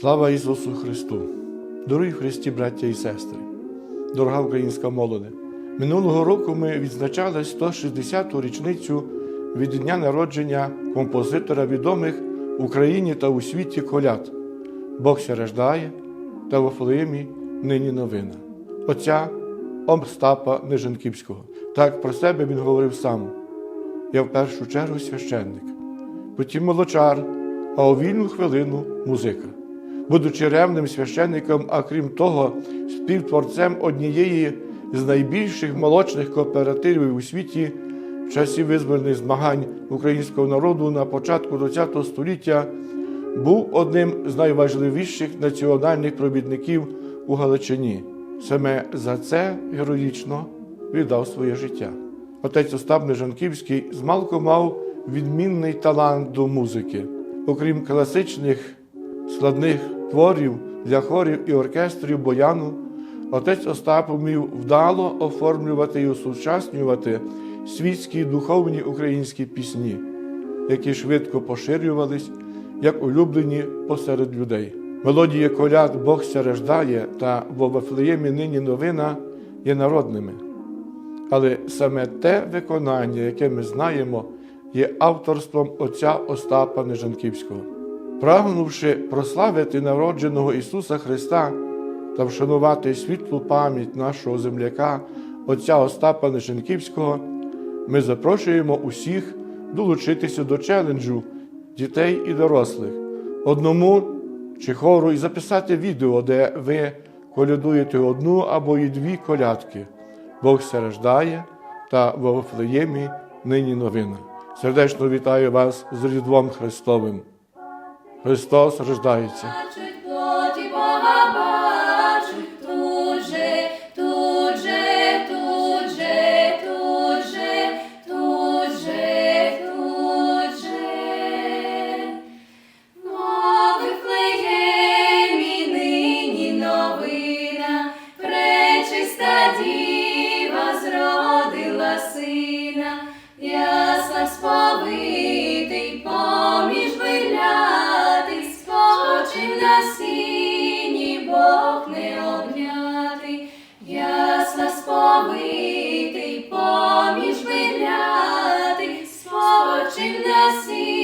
Слава Ісусу Христу! Дорогі Христі, браття і сестри, дорога українська молоде! Минулого року ми відзначали 160-ту річницю від дня народження композитора відомих в Україні та у світі коляд. Бог ся рождає та в Офлеємі нині новина. Отця Остапа Неженківського. Так про себе він говорив сам. Я в першу чергу священник, потім молочар, а у вільну хвилину музика. Будучи ревним священником, а крім того, співтворцем однієї з найбільших молочних кооперативів у світі в часі визвольних змагань українського народу на початку ХХ століття, був одним з найважливіших національних провідників у Галичині. Саме за це героїчно віддав своє життя. Отець Остап Нежанківський змалку мав відмінний талант до музики. Окрім класичних складних творів для хорів і оркестрів бояну, отець Остап вмів вдало оформлювати і осучаснювати світські духовні українські пісні, які швидко поширювались як улюблені посеред людей. Мелодія коляд Бог ся та в Вафлеємі нині новина є народними. Але саме те виконання, яке ми знаємо, є авторством отця Остапа Нежанківського. Прагнувши прославити народженого Ісуса Христа та вшанувати світлу пам'ять нашого земляка, отця Остапа Нежанківського, ми запрошуємо усіх долучитися до челенджу дітей і дорослих, одному чи хору і записати відео, де ви колядуєте одну або і дві колядки. Бог се та в Вафлеємі нині новина. Сердечно вітаю вас з Різдвом Христовим. Христос рождається. in the sea.